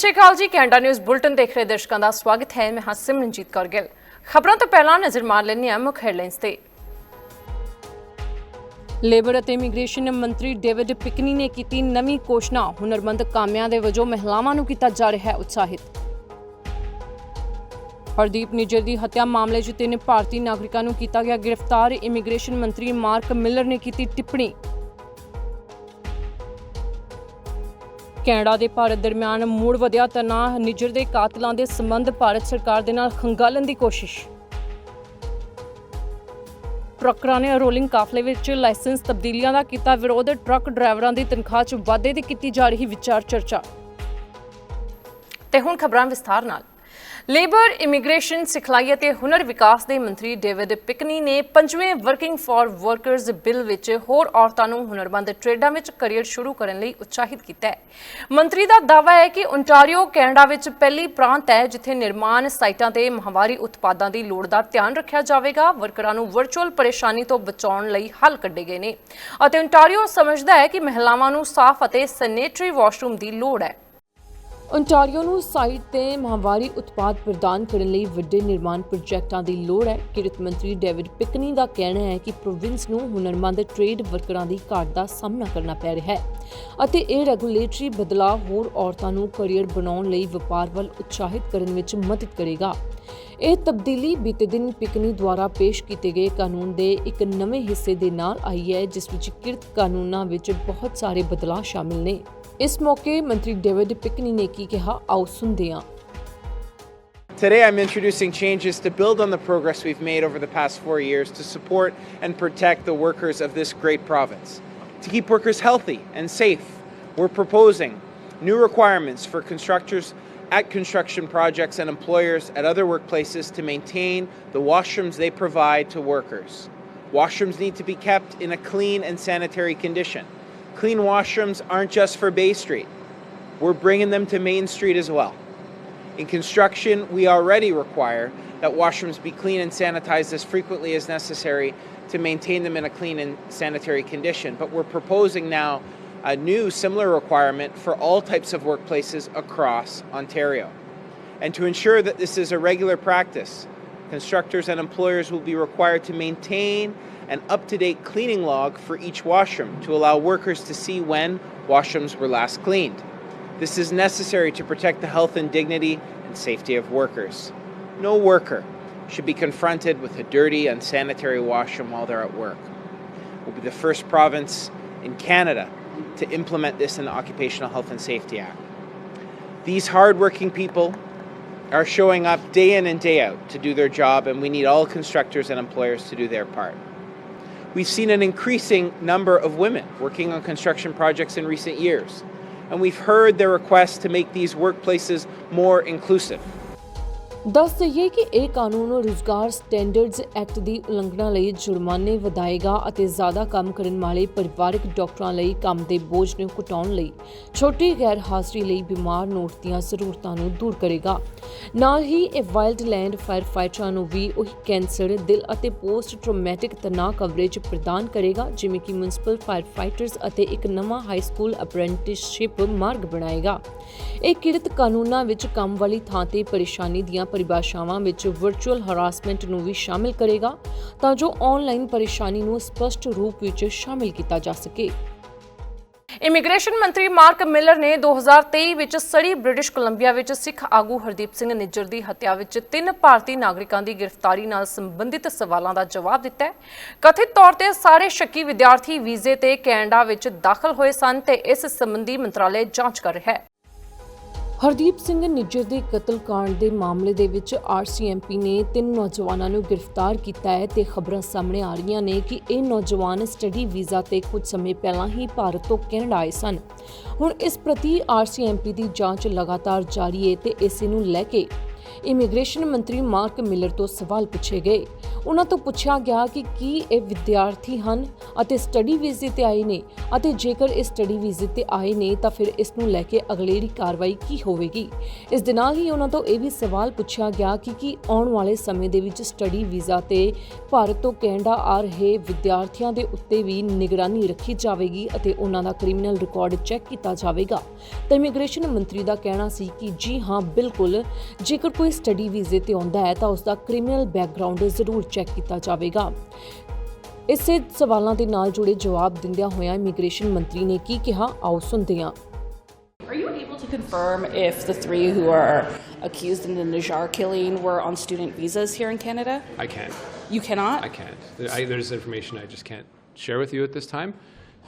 ਸਤਿ ਸ਼੍ਰੀ ਜੀ, Canada news bulletin ਦੇਖ ਰਹੇ ਦਰਸ਼ਕਾਂ ਦਾ ਸਵਾਗਤ ਹੈ। ਮੈਂ ਹਾਂ ਸਿਮਰਨਜੀਤ ਕੌਰ ਗਿੱਲ। ਖਬਰਾਂ ਤੋਂ ਪਹਿਲਾਂ ਨਜ਼ਰ ਮਾਰ ਲੈਂਦੇ ਹਾਂ ਮੁੱਖ ਹੈਡਲਾਈਨਸ ਤੇ। ਲੇਬਰ ਅਤੇ ਇਮੀਗ੍ਰੇਸ਼ਨ ਮੰਤਰੀ ਡੇਵਿਡ ਪਿਕਨੀ ਨੇ ਕੀਤੀ ਨਵੀਂ ਘੋਸ਼ਣਾ। ਹੁਨਰਮੰਦ ਕਾਮਿਆਂ ਦੇ ਵਜੋਂ ਮਹਿਲਾਵਾਂ ਨੂੰ ਕੀਤਾ ਜਾ ਰਿਹਾ ਹੈ ਉਤਸ਼ਾਹਿਤ। ਹਰਦੀਪ ਨਿਜਰ ਦੀ ਹੱਤਿਆ ਮਾਮਲੇ 'ਚ ਤਿੰਨ ਭਾਰਤੀ ਨਾਗਰਿਕਾਂ ਨੂੰ ਕੀਤਾ ਗਿਆ ਗ੍ਰਿਫਤਾਰ। ਇਮੀਗ੍ਰੇਸ਼ਨ ਮੰਤਰੀ ਮਾਰਕ ਮਿਲਰ ਨੇ ਕੀਤੀ ਟਿੱਪਣੀ। ਕੈਨੇਡਾ ਦੇ ਭਾਰਤ ਦਰਮਿਆਨ ਮੂੜ ਵਧਿਆ ਤਣਾਅ ਨਿੱਜਰ ਦੇ ਕਾਤਲਾਂ ਦੇ ਸੰਬੰਧ ਭਾਰਤ ਸਰਕਾਰ ਦੇ ਨਾਲ ਖੰਗਾਲਣ ਦੀ ਕੋਸ਼ਿਸ਼। ਟਰੱਕਰਾਂ ਨੇ ਰੋਲਿੰਗ ਕਾਫਲੇ ਵਿੱਚ ਲਾਇਸੈਂਸ ਤਬਦੀਲੀਆਂ ਦਾ ਕੀਤਾ ਵਿਰੋਧ। ਟਰੱਕ ਡਰਾਈਵਰਾਂ ਦੀ ਤਨਖਾਹ 'ਚ ਵਾਧੇ ਦੀ ਕੀਤੀ ਜਾ ਰਹੀ ਵਿਚਾਰ ਚਰਚਾ। ਤੇ ਹੁਣ ਖਬਰਾਂ ਵਿਸਥਾਰ ਨਾਲ। ਲੇਬਰ, ਇਮੀਗ੍ਰੇਸ਼ਨ, ਸਿਖਲਾਈ ਅਤੇ ਹੁਨਰ ਵਿਕਾਸ ਦੇ ਮੰਤਰੀ ਡੇਵਿਡ ਪਿਕਨੀ ਨੇ ਪੰਜਵੇਂ ਵਰਕਿੰਗ ਫਾਰ ਵਰਕਰਸ ਬਿੱਲ ਵਿੱਚ ਹੋਰ ਔਰਤਾਂ ਨੂੰ ਹੁਨਰਮੰਦ ਟ੍ਰੇਡਾਂ ਵਿੱਚ ਕੈਰੀਅਰ ਸ਼ੁਰੂ ਕਰਨ ਲਈ ਉਤਸ਼ਾਹਿਤ ਕੀਤਾ ਹੈ। ਮੰਤਰੀ ਦਾ ਦਾਅਵਾ ਹੈ ਕਿ ਓਨਟਾਰੀਓ ਕੈਨੇਡਾ ਵਿੱਚ ਪਹਿਲੀ ਪ੍ਰਾਂਤ ਹੈ ਜਿੱਥੇ ਨਿਰਮਾਣ ਸਾਈਟਾਂ ਤੇ ਮਹਾਵਾਰੀ ਉਤਪਾਦਾਂ ਦੀ ਲੋੜ ਦਾ ਧਿਆਨ ਰੱਖਿਆ ਜਾਵੇਗਾ। ਵਰਕਰਾਂ ਨੂੰ ਵਰਚੁਅਲ ਪਰੇਸ਼ਾਨੀ ਤੋਂ ਬਚਾਉਣ ਲਈ ਹੱਲ ਕੱਢੇ ਗਏ ਨੇ ਅਤੇ ਓਨਟਾਰੀਓ ਸਮਝਦਾ ਹੈ ਕਿ ਮਹਿਲਾਵਾਂ ਨੂੰ ਸਾਫ਼ ਅਤੇ ਸੈਨੇਟਰੀ ਵਾਸ਼ਰੂਮ ਦੀ ਲੋੜ ਹੈ। ਓਨਟਾਰੀਓ ਨੂੰ ਸਾਈਟ ਤੇ ਮਾਹਵਾਰੀ ਉਤਪਾਦ ਪ੍ਰਦਾਨ ਕਰਨ ਲਈ ਵੱਡੇ ਨਿਰਮਾਣ ਪ੍ਰੋਜੈਕਟਾਂ ਦੀ ਲੋੜ ਹੈ। ਕਿਰਤ ਮੰਤਰੀ ਡੇਵਿਡ ਪਿਕਨੀ ਦਾ ਕਹਿਣਾ ਹੈ ਕਿ ਪ੍ਰੋਵਿੰਸ ਨੂੰ ਹੁਨਰਮੰਦ ਟ੍ਰੇਡ ਵਰਕਰਾਂ ਦੀ ਘਾਟ ਦਾ ਸਾਹਮਣਾ ਕਰਨਾ ਪੈ ਰਿਹਾ ਹੈ ਅਤੇ ਇਹ ਰੈਗੂਲੇਟਰੀ ਬਦਲਾਅ ਹੋਰ ਔਰਤਾਂ ਨੂੰ ਕੈਰੀਅਰ ਬਣਾਉਣ ਲਈ ਵਪਾਰ ਵੱਲ ਉਤਸ਼ਾਹਿਤ ਕਰਨ ਵਿੱਚ ਮਦਦ ਕਰੇਗਾ। ਇਹ ਤਬਦੀਲੀ ਬੀਤੇ ਦਿਨ ਪਿਕਨੀ ਦੁਆਰਾ ਪੇਸ਼ ਕੀਤੇ ਗਏ ਕਾਨੂੰਨ ਦੇ ਇੱਕ ਨਵੇਂ ਹਿੱਸੇ ਦੇ ਨਾਲ ਆਈ ਹੈ, ਜਿਸ ਵਿੱਚ ਕਿਰਤ ਕਾਨੂੰਨਾਂ ਵਿੱਚ ਬਹੁਤ ਸਾਰੇ ਬਦਲਾਅ ਸ਼ਾਮਿਲ ਨੇ। ਇਸ ਮੌਕੇ ਮੰਤਰੀ ਡੇਵਿਡ ਪਿਕਨੀ ਨੇ ਕੀ ਕਿਹਾ ਆਓ ਸੁਣਦੇ ਹਾਂ Today, I'm introducing changes to build on the progress we've made over the past four years to support and protect the workers of this great province. To keep workers healthy and safe, we're proposing new requirements for constructors at construction projects and employers at other workplaces to maintain the washrooms they provide to workers. Washrooms need to be kept in a clean and sanitary condition. Clean washrooms aren't just for Bay Street, we're bringing them to Main Street as well. In construction, we already require that washrooms be clean and sanitized as frequently as necessary to maintain them in a clean and sanitary condition. But we're proposing now a new similar requirement for all types of workplaces across Ontario. And to ensure that this is a regular practice, constructors and employers will be required to maintain an up to date cleaning log for each washroom to allow workers to see when washrooms were last cleaned. This is necessary to protect the health and dignity and safety of workers. No worker should be confronted with a dirty, unsanitary washroom while they're at work. We'll be the first province in Canada to implement this in the Occupational Health and Safety Act. These hardworking people are showing up day in and day out to do their job, and we need all constructors and employers to do their part. We've seen an increasing number of women working on construction projects in recent years, and we've heard their requests to make these workplaces more inclusive. ਦੱਸ ਦਈਏ ਕਿ ਇਹ ਕਾਨੂੰਨ ਰੁਜ਼ਗਾਰ standards act ਦੀ ਉਲੰਘਣਾ ਲਈ ਜੁਰਮਾਨੇ ਵਧਾਏਗਾ ਅਤੇ ਜ਼ਿਆਦਾ ਕੰਮ ਕਰਨ ਵਾਲੇ ਪਰਿਵਾਰਕ ਡਾਕਟਰਾਂ ਲਈ ਕੰਮ ਦੇ ਬੋਝ ਨੂੰ ਘਟਾਉਣ ਲਈ ਛੋਟੀ ਗੈਰ ਹਾਜ਼ਰੀ ਲਈ ਬਿਮਾਰ ਨੋਟ ਦੀਆਂ ਜ਼ਰੂਰਤਾਂ ਨੂੰ ਦੂਰ ਕਰੇਗਾ। ਨਾਲ ਹੀ ਇਹ ਵਾਈਲਡ ਲੈਂਡ ਫਾਇਰ ਫਾਈਟਰਾਂ ਨੂੰ ਵੀ ਉਹੀ ਕੈਂਸਰ, ਦਿਲ ਅਤੇ ਪੋਸਟ ਟਰਾਮੈਟਿਕ ਤਣਾਅ ਕਵਰੇਜ ਪ੍ਰਦਾਨ ਕਰੇਗਾ, ਜਿਵੇਂ ਕਿ ਮਿਊਨਿਸਪਲ ਫਾਇਰ ਫਾਈਟਰਸ ਅਤੇ ਇੱਕ ਨਵਾਂ ਹਾਈ ਸਕੂਲ ਅਪ੍ਰੈਂਟਿਸਸ਼ਿਪ ਮਾਰਗ ਬਣਾਏਗਾ। ਇਹ ਕਿਰਤ ਕਾਨੂੰਨਾਂ ਵਿੱਚ ਕੰਮ ਵਾਲੀ ਥਾਂ ਤੇ ਪਰੇਸ਼ਾਨੀ ਦੀਆਂ ਪਰਿਭਾਸ਼ਾਵਾਂ ਵਿੱਚ ਵਰਚੁਅਲ ਹਰਾਸਮੈਂਟ ਨੂੰ ਵੀ ਸ਼ਾਮਿਲ ਕਰੇਗਾ ਤਾਂ ਜੋ ਆਨਲਾਈਨ ਪਰੇਸ਼ਾਨੀ ਨੂੰ ਸਪਸ਼ਟ ਰੂਪ ਵਿੱਚ ਸ਼ਾਮਿਲ ਕੀਤਾ ਜਾ ਸਕੇ। ਇਮੀਗ੍ਰੇਸ਼ਨ ਮੰਤਰੀ ਮਾਰਕ ਮਿਲਰ ਨੇ 2023 ਵਿੱਚ ਸੜੀ ਬ੍ਰਿਟਿਸ਼ ਕੋਲੰਬੀਆ ਵਿੱਚ ਸਿੱਖ ਆਗੂ ਹਰਦੀਪ ਸਿੰਘ ਨਿੱਜਰ ਦੀ ਹੱਤਿਆ ਵਿੱਚ ਤਿੰਨ ਭਾਰਤੀ ਨਾਗਰਿਕਾਂ ਦੀ ਗ੍ਰਿਫਤਾਰੀ ਨਾਲ ਸੰਬੰਧਿਤ ਸਵਾਲਾਂ ਦਾ ਜਵਾਬ ਦਿੱਤਾ ਹੈ। ਕਥਿਤ ਤੌਰ ਤੇ ਸਾਰੇ ਸ਼ੱਕੀ ਵਿਦਿਆਰਥੀ ਵੀਜ਼ੇ ਤੇ ਕੈਨੇਡਾ ਵਿੱਚ ਦਾਖਲ ਹੋਏ ਸਨ ਤੇ ਇਸ ਸੰਬੰਧੀ ਮੰਤਰਾਲੇ ਜਾਂਚ ਕਰ ਰਿਹਾ ਹੈ। ਹਰਦੀਪ ਸਿੰਘ ਨਿੱਜਰ ਦੇ ਕਤਲकांड ਦੇ ਮਾਮਲੇ ਦੇ ਵਿੱਚ ਆਰਸੀਐਮਪੀ ਨੇ ਤਿੰਨ ਨੌਜਵਾਨਾਂ ਨੂੰ ਗ੍ਰਿਫਤਾਰ ਕੀਤਾ ਹੈ ਤੇ ਖਬਰਾਂ ਸਾਹਮਣੇ ਆ ਰਹੀਆਂ ਨੇ ਕਿ ਇਹ ਨੌਜਵਾਨ ਸਟੱਡੀ ਵੀਜ਼ਾ ਤੇ ਕੁਝ ਸਮੇਂ ਪਹਿਲਾਂ ਹੀ ਭਾਰਤ ਤੋਂ ਕੈਨੇਡਾ ਆਏ ਸਨ। ਹੁਣ ਇਸ ਪ੍ਰਤੀ ਆਰਸੀਐਮਪੀ ਦੀ ਜਾਂਚ ਲਗਾਤਾਰ ਜਾਰੀ ਹੈ ਤੇ ਇਸ ਨੂੰ ਲੈ ਕੇ ਇਮੀਗ੍ਰੇਸ਼ਨ ਮੰਤਰੀ ਮਾਰਕ ਮਿਲਰ ਤੋਂ ਸਵਾਲ ਪੁੱਛੇ ਗਏ। ਉਹਨਾਂ ਤੋਂ ਪੁੱਛਿਆ ਗਿਆ ਕਿ ਕੀ ਇਹ ਵਿਦਿਆਰਥੀ ਹਨ ਅਤੇ ਸਟੱਡੀ ਵੀਜ਼ੇ ਤੇ ਆਏ ਨੇ ਅਤੇ ਜੇਕਰ ਇਹ ਸਟੱਡੀ ਵੀਜ਼ੇ ਤੇ ਆਏ ਨੇ ਤਾਂ ਫਿਰ ਇਸ ਨੂੰ ਲੈ ਕੇ ਅਗਲੇਰੀ ਕਾਰਵਾਈ ਕੀ ਹੋਵੇਗੀ। ਇਸ ਦੇ ਨਾਲ ਹੀ ਉਹਨਾਂ ਤੋਂ ਇਹ ਵੀ ਸਵਾਲ ਪੁੱਛਿਆ ਗਿਆ ਕਿ ਕੀ ਆਉਣ ਵਾਲੇ ਸਮੇਂ ਦੇ ਵਿੱਚ ਸਟੱਡੀ ਵੀਜ਼ਾ ਤੇ ਭਾਰਤ ਤੋਂ ਕੈਨੇਡਾ ਆ ਰਹੇ ਵਿਦਿਆਰਥੀਆਂ ਦੇ ਉੱਤੇ ਵੀ ਨਿਗਰਾਨੀ ਰੱਖੀ ਜਾਵੇਗੀ ਅਤੇ ਉਹਨਾਂ ਦਾ ਕ੍ਰਿਮੀਨਲ ਰਿਕਾਰਡ ਚੈੱਕ ਕੀਤਾ ਜਾਵੇਗਾ। ਤਾਂ ਇਮੀਗ੍ਰੇਸ਼ਨ ਮੰਤਰੀ ਦਾ ਕਹਿਣਾ ਸੀ ਕਿ ਜੀ ਹਾਂ, ਬਿਲਕੁਲ। ਜੇਕਰ ਕੋਈ ਸਟੱਡੀ ਵੀਜ਼ੇ ਤੇ ਆਉਂਦਾ ਹੈ ਤਾਂ ਉਸ ਦਾ ਕ੍ਰਿਮੀਨਲ ਬੈਕਗ੍ਰਾਉਂਡ ਜ਼ਰੂਰ ਚੈੱਕ ਕੀਤਾ ਜਾਵੇਗਾ ਇਸੇ ਸਵਾਲਾਂ ਦੇ ਨਾਲ ਜੁੜੇ ਜਵਾਬ ਦਿੰਦਿਆਂ ਹੋਇਆਂ ਇਮੀਗ੍ਰੇਸ਼ਨ ਮੰਤਰੀ ਨੇ ਕੀ ਕਿਹਾ ਆਓ ਸੁਣਦੇ ਹਾਂ Are you able to confirm if the three who are accused in the Najar killing were on student visas here in Canada? I can't. You cannot? I can't. There- I, there's information I just can't share with you at this time.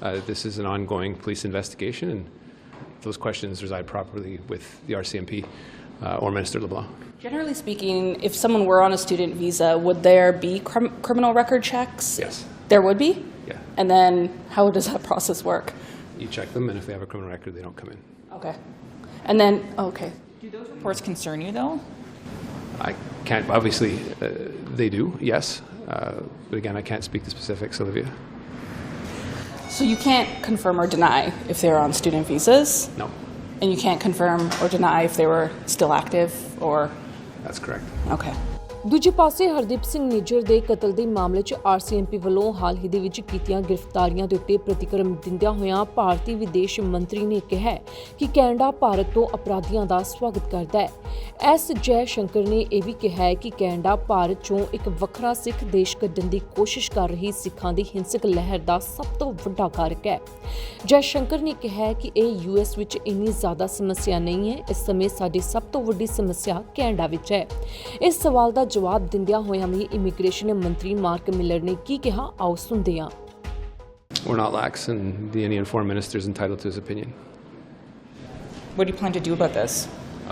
Uh, this is an ongoing police investigation, and those questions reside properly with the RCMP uh, or Minister LeBlanc. Generally speaking, if someone were on a student visa, would there be crim- criminal record checks? Yes. There would be? Yeah. And then how does that process work? You check them, and if they have a criminal record, they don't come in. Okay. And then, okay. Do those reports concern you, though? I can't. Obviously, uh, they do. Yes, uh, but again, I can't speak to specifics, Olivia. So you can't confirm or deny if they're on student visas, No, and you can't confirm or deny if they were still active or. that's correct. Okay. ਦੂਜੇ ਪਾਸੇ ਹਰਦੀਪ ਸਿੰਘ ਨਿੱਜਰ ਦੇ ਕਤਲ ਦੇ ਮਾਮਲੇ 'ਚ RCMP ਵੱਲੋਂ ਹਾਲ ਹੀ ਦੇ ਵਿੱਚ ਕੀਤੀਆਂ ਗ੍ਰਿਫਤਾਰੀਆਂ ਦੇ ਉੱਤੇ ਪ੍ਰਤੀਕਰਮ ਦਿੰਦਿਆਂ ਹੋਇਆਂ ਭਾਰਤੀ ਵਿਦੇਸ਼ ਮੰਤਰੀ ਨੇ ਕਿਹਾ ਕਿ ਕੈਨੇਡਾ ਭਾਰਤ ਤੋਂ ਅਪਰਾਧੀਆਂ ਦਾ ਸਵਾਗਤ ਕਰਦਾ ਹੈ। ਐਸ ਜੈ ਸ਼ੰਕਰ ਨੇ ਇਹ ਵੀ ਕਿਹਾ ਹੈ ਕਿ ਕੈਨੇਡਾ ਭਾਰਤ 'ਚੋਂ ਇੱਕ ਵੱਖਰਾ ਸਿੱਖ ਦੇਸ਼ ਕੱਢਣ ਦੀ ਕੋਸ਼ਿਸ਼ ਕਰ ਰਹੀ ਸਿੱਖਾਂ ਦੀ ਹਿੰਸਕ ਲਹਿਰ ਦਾ ਸਭ ਤੋਂ ਵੱਡਾ ਕਾਰਕ ਹੈ। ਜੈ ਸ਼ੰਕਰ ਨੇ ਕਿਹਾ ਕਿ ਇਹ ਯੂਐਸ ਵਿੱਚ ਇੰਨੀ ਜ਼ਿਆਦਾ ਸਮੱਸਿਆ ਨਹੀਂ ਹੈ। ਇਸ ਸਮੇਂ ਸਾਡੀ ਸਭ ਤੋਂ ਵੱਡੀ ਸਮੱਸਿਆ ਕੈਨੇਡਾ ਵਿੱਚ ਹੈ। ਇਸ ਸਵਾਲ ਦਾ ਜਵਾਬ ਦਿੰਦਿਆਂ ਹੋਇਆਂ ਵੀ ਇਮੀਗ੍ਰੇਸ਼ਨ ਮੰਤਰੀ ਮਾਰਕ ਮਿਲਰ ਨੇ ਕੀ ਕਿਹਾ ਆਓ ਸੁਣਦੇ ਹਾਂ We're not lax, and the Indian Foreign Minister is entitled to his opinion What do you plan to do about this?